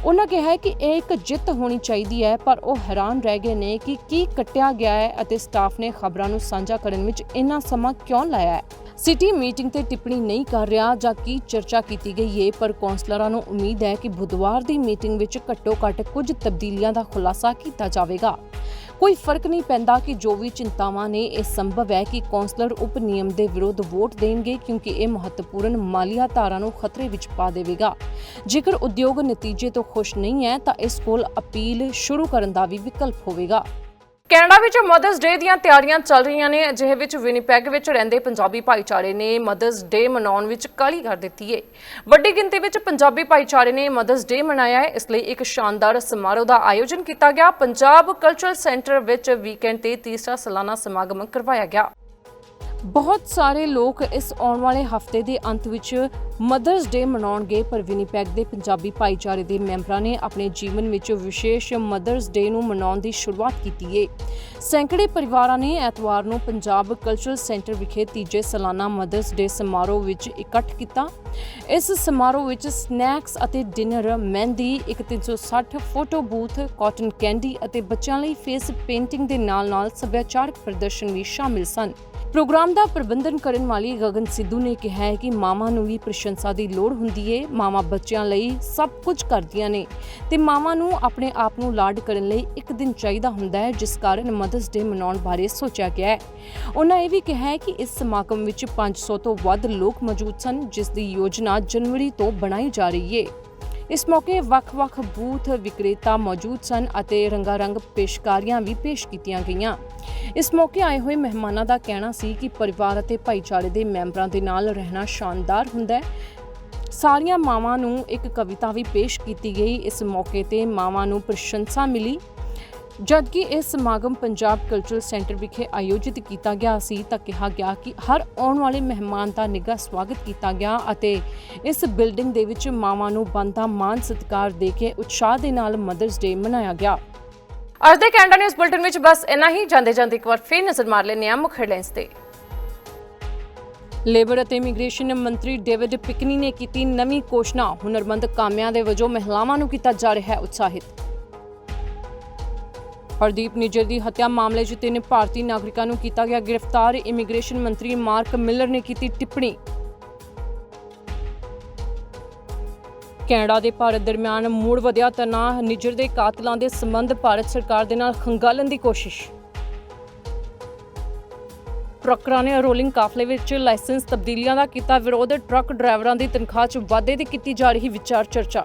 ਉਹਨਾਂ ਕਿਹਾ ਕਿ ਇਹ ਇੱਕ ਜਿੱਤ ਹੋਣੀ ਚਾਹੀਦੀ ਹੈ, ਪਰ ਉਹ ਹੈਰਾਨ ਰਹਿ ਗਏ ਨੇ ਕਿ ਕੀ ਕੱਟਿਆ ਗਿਆ ਹੈ ਅਤੇ ਸਟਾਫ ਨੇ ਖਬਰਾਂ ਨੂੰ ਸਾਂਝਾ ਕਰਨ ਵਿੱਚ ਇੰਨਾ ਸਮਾਂ ਕਿਉਂ ਲਾਇਆ ਹੈ। ਸਿਟੀ ਮੀਟਿੰਗ ਤੇ ਟਿੱਪਣੀ ਨਹੀਂ ਕਰ ਰਿਹਾ ਜਾਂ ਕੀ ਚਰਚਾ ਕੀਤੀ ਗਈ ਹੈ ਪਰ ਕੌਂਸਲਰਾਂ ਨੂੰ ਉਮੀਦ ਹੈ ਕਿ ਬੁੱਧਵਾਰ ਦੀ ਮੀਟਿੰਗ ਵਿੱਚ ਘੱਟੋ-ਘੱਟ ਕੁਝ ਤਬਦੀਲੀਆਂ ਦਾ ਖੁਲਾਸਾ ਕੀਤਾ ਜਾਵੇਗਾ। ਕੋਈ ਫ਼ਰਕ ਨਹੀਂ ਪੈਂਦਾ ਕਿ ਜੋ ਵੀ ਚਿੰਤਾਵਾਂ ਨੇ, ਇਹ ਸੰਭਵ ਹੈ ਕਿ ਕੌਂਸਲਰ ਉਪ ਨਿਯਮ ਦੇ ਵਿਰੁੱਧ ਵੋਟ ਦੇਣਗੇ ਕਿਉਂਕਿ ਇਹ ਮਹੱਤਵਪੂਰਨ ਮਾਲੀਆ ਧਾਰਾ ਨੂੰ ਖਤਰੇ ਵਿੱਚ ਪਾ ਦੇਵੇਗਾ। ਜੇਕਰ ਉਦਯੋਗ ਨਤੀਜੇ ਤੋਂ ਖੁਸ਼ ਨਹੀਂ ਹੈ, ਤਾਂ ਇਸ ਕੋਲ ਅਪੀਲ ਸ਼ੁਰੂ ਕਰਨ ਦਾ ਵੀ ਵਿਕਲਪ ਹੋਵੇਗਾ। ਕੈਨੇਡਾ ਵਿੱਚ ਮਦਰਸ ਡੇ ਦੀਆਂ ਤਿਆਰੀਆਂ ਚੱਲ ਰਹੀਆਂ ਨੇ। ਅਜਿਹੇ ਵਿੱਚ ਵਿਨੀਪੈਗ ਵਿੱਚ ਰਹਿੰਦੇ ਪੰਜਾਬੀ ਭਾਈਚਾਰੇ ਨੇ ਮਦਰਸ ਡੇ ਮਨਾਉਣ ਵਿੱਚ ਕਾਹਲੀ ਕਰ ਦਿੱਤੀ ਹੈ ਵੱਡੀ ਗਿਣਤੀ ਵਿੱਚ ਪੰਜਾਬੀ ਭਾਈਚਾਰੇ ਨੇ ਮਦਰਸ ਡੇ ਮਨਾਇਆ ਹੈ। ਇਸ ਲਈ ਇੱਕ ਸ਼ਾਨਦਾਰ ਸਮਾਰੋਹ ਦਾ ਆਯੋਜਨ ਕੀਤਾ ਗਿਆ। ਪੰਜਾਬ ਕਲਚਰਲ ਸੈਂਟਰ ਵਿੱਚ ਵੀਕਐਂਡ ਤੇ ਤੀਸਰਾ ਸਾਲਾਨਾ ਸਮਾਗਮ ਕਰਵਾਇਆ ਗਿਆ। ਬਹੁਤ ਸਾਰੇ ਲੋਕ ਇਸ ਆਉਣ ਵਾਲੇ ਹਫ਼ਤੇ ਦੇ ਅੰਤ ਵਿੱਚ ਮਦਰਸ ਡੇ ਮਨਾਉਣਗੇ, ਪਰ ਵਿਨੀਪੈਗ ਦੇ ਪੰਜਾਬੀ ਭਾਈਚਾਰੇ ਦੇ ਮੈਂਬਰਾਂ ਨੇ ਆਪਣੇ ਜੀਵਨ ਵਿੱਚ ਵਿਸ਼ੇਸ਼ ਮਦਰਸ ਡੇ ਨੂੰ ਮਨਾਉਣ ਦੀ ਸ਼ੁਰੂਆਤ ਕੀਤੀ ਹੈ ਸੈਂਕੜੇ ਪਰਿਵਾਰਾਂ ਨੇ ਐਤਵਾਰ ਨੂੰ ਪੰਜਾਬ ਕਲਚਰਲ ਸੈਂਟਰ ਵਿਖੇ ਤੀਜੇ ਸਾਲਾਨਾ ਮਦਰਸ ਡੇ ਸਮਾਰੋਹ ਵਿੱਚ ਇਕੱਠ ਕੀਤਾ। ਇਸ ਸਮਾਰੋਹ ਵਿੱਚ ਸਨੈਕਸ ਅਤੇ ਡਿਨਰ, ਮਹਿੰਦੀ, ਇੱਕ 360 ਫੋਟੋ ਬੂਥ, ਕਾਟਨ ਕੈਂਡੀ ਅਤੇ ਬੱਚਿਆਂ ਲਈ ਫੇਸ ਪੇਂਟਿੰਗ ਦੇ ਨਾਲ-ਨਾਲ ਸੱਭਿਆਚਾਰਕ ਪ੍ਰਦਰਸ਼ਨ ਵੀ ਸ਼ਾਮਿਲ ਸਨ। ਪ੍ਰੋਗਰਾਮ ਦਾ ਪ੍ਰਬੰਧਨ ਕਰਨ ਵਾਲੀ ਗਗਨ ਸਿੱਧੂ ਨੇ ਕਿਹਾ ਹੈ ਕਿ ਮਾਵਾਂ ਨੂੰ ਵੀ ਪ੍ਰਸ਼ੰਸਾ ਦੀ ਲੋੜ ਹੁੰਦੀ ਹੈ ਮਾਵਾਂ ਬੱਚਿਆਂ ਲਈ ਸਭ ਕੁਝ ਕਰਦੀਆਂ ਨੇ ਤੇ ਮਾਵਾਂ ਨੂੰ ਆਪਣੇ ਆਪ ਨੂੰ ਲਾਡ ਕਰਨ ਲਈ ਇੱਕ ਦਿਨ ਚਾਹੀਦਾ ਹੁੰਦਾ ਹੈ, ਜਿਸ ਕਾਰਨ ਮਦਰਸ ਡੇ ਮਨਾਉਣ ਬਾਰੇ ਸੋਚਿਆ ਗਿਆ ਹੈ। ਉਹਨਾਂ ਇਹ ਵੀ ਕਿਹਾ ਹੈ ਕਿ ਇਸ ਸਮਾਗਮ ਵਿੱਚ 500 ਤੋਂ ਵੱਧ ਲੋਕ ਮੌਜੂਦ ਸਨ, ਜਿਸ ਦੀ ਯੋਜਨਾ ਜਨਵਰੀ ਤੋਂ ਬਣਾਈ ਜਾ ਰਹੀ ਹੈ ਇਸ ਮੌਕੇ ਵੱਖ-ਵੱਖ ਬੂਥ ਵਿਕਰੇਤਾ ਮੌਜੂਦ ਸਨ ਅਤੇ ਰੰਗਾਰੰਗ ਪੇਸ਼ਕਾਰੀਆਂ ਵੀ ਪੇਸ਼ ਕੀਤੀਆਂ ਗਈਆਂ। ਇਸ ਮੌਕੇ ਆਏ ਹੋਏ ਮਹਿਮਾਨਾਂ ਦਾ ਕਹਿਣਾ ਸੀ ਕਿ ਪਰਿਵਾਰ ਅਤੇ ਭਾਈਚਾਰੇ ਦੇ ਮੈਂਬਰਾਂ ਦੇ ਨਾਲ ਰਹਿਣਾ ਸ਼ਾਨਦਾਰ ਹੁੰਦਾ ਹੈ। ਸਾਰੀਆਂ ਮਾਵਾਂ ਨੂੰ ਇੱਕ ਕਵਿਤਾ ਵੀ ਪੇਸ਼ ਕੀਤੀ ਗਈ। ਇਸ ਮੌਕੇ ਤੇ ਮਾਵਾਂ ਨੂੰ ਪ੍ਰਸ਼ੰਸਾ ਮਿਲੀ। ਜਦਕਿ ਇਹ ਸਮਾਗਮ ਪੰਜਾਬ ਕਲਚਰਲ ਸੈਂਟਰ ਵਿਖੇ ਆਯੋਜਿਤ ਕੀਤਾ ਗਿਆ ਸੀ ਤਾਂ ਕਿਹਾ ਗਿਆ ਕਿ ਹਰ ਆਉਣ ਵਾਲੇ ਮਹਿਮਾਨ ਦਾ ਨਿੱਘਾ ਸਵਾਗਤ ਕੀਤਾ ਗਿਆ ਅਤੇ ਇਸ ਬਿਲਡਿੰਗ ਦੇ ਵਿੱਚ ਮਾਵਾਂ ਨੂੰ ਬੰਦਾ ਮਾਨ ਸਤਿਕਾਰ ਦੇ ਕੇ ਉਤਸ਼ਾਹ ਦੇ ਨਾਲ ਮਦਰਸ ਡੇ ਮਨਾਇਆ ਗਿਆ। ਅੱਜ ਦੇ ਕੈਨੇਡਾ ਨਿਊਜ਼ ਬੁਲਟਨ ਵਿੱਚ ਬਸ ਇੰਨਾ ਹੀ। ਜਾਂਦੇ ਜਾਂਦੇ ਇੱਕ ਵਾਰ ਫੇਰ ਨਜ਼ਰ ਮਾਰ ਲੈਂਦੇ ਹਾਂ ਮੁੱਖ ਹੈਡਲਾਈਨਸ ਤੇ। ਲੇਬਰ ਅਤੇ ਇਮੀਗ੍ਰੇਸ਼ਨ ਮੰਤਰੀ ਡੇਵਿਡ ਪਿਕਨੀ ਨੇ ਕੀਤੀ ਨਵੀਂ ਘੋਸ਼ਣਾ। ਹੁਨਰਮੰਦ ਕਾਮਿਆਂ ਦੇ ਵਜੋਂ ਮਹਿਲਾਵਾਂ ਨੂੰ ਕੀਤਾ ਜਾ ਰਿਹਾ ਹੈ ਉਤਸ਼ਾਹਿਤ। ਹਰਦੀਪ ਨਿੱਜਰ ਦੀ ਹੱਤਿਆ ਮਾਮਲੇ 'ਚ ਤਿੰਨ ਭਾਰਤੀ ਨਾਗਰਿਕਾਂ ਨੂੰ ਕੀਤਾ ਗਿਆ ਗ੍ਰਿਫਤਾਰ। ਇਮੀਗ੍ਰੇਸ਼ਨ ਮੰਤਰੀ ਮਾਰਕ ਮਿਲਰ ਨੇ ਕੀਤੀ ਟਿੱਪਣੀ। ਕੈਨੇਡਾ ਦੇ ਭਾਰਤ ਦਰਮਿਆਨ ਮੁੜ ਵਧਿਆ ਤਣਾਅ। ਨਿੱਜਰ ਦੇ ਕਾਤਲਾਂ ਦੇ ਸੰਬੰਧ ਭਾਰਤ ਸਰਕਾਰ ਦੇ ਨਾਲ ਖੰਗਾਲਣ ਦੀ ਕੋਸ਼ਿਸ਼। ਟਰੱਕਰਾਂ ਨੇ ਰੋਲਿੰਗ ਕਾਫਲੇ ਵਿੱਚ ਲਾਇਸੈਂਸ ਤਬਦੀਲੀਆਂ ਦਾ ਕੀਤਾ ਵਿਰੋਧ। ਟਰੱਕ ਡਰਾਈਵਰਾਂ ਦੀ ਤਨਖਾਹ 'ਚ ਵਾਧੇ ਦੀ ਕੀਤੀ ਜਾ ਰਹੀ ਵਿਚਾਰ ਚਰਚਾ।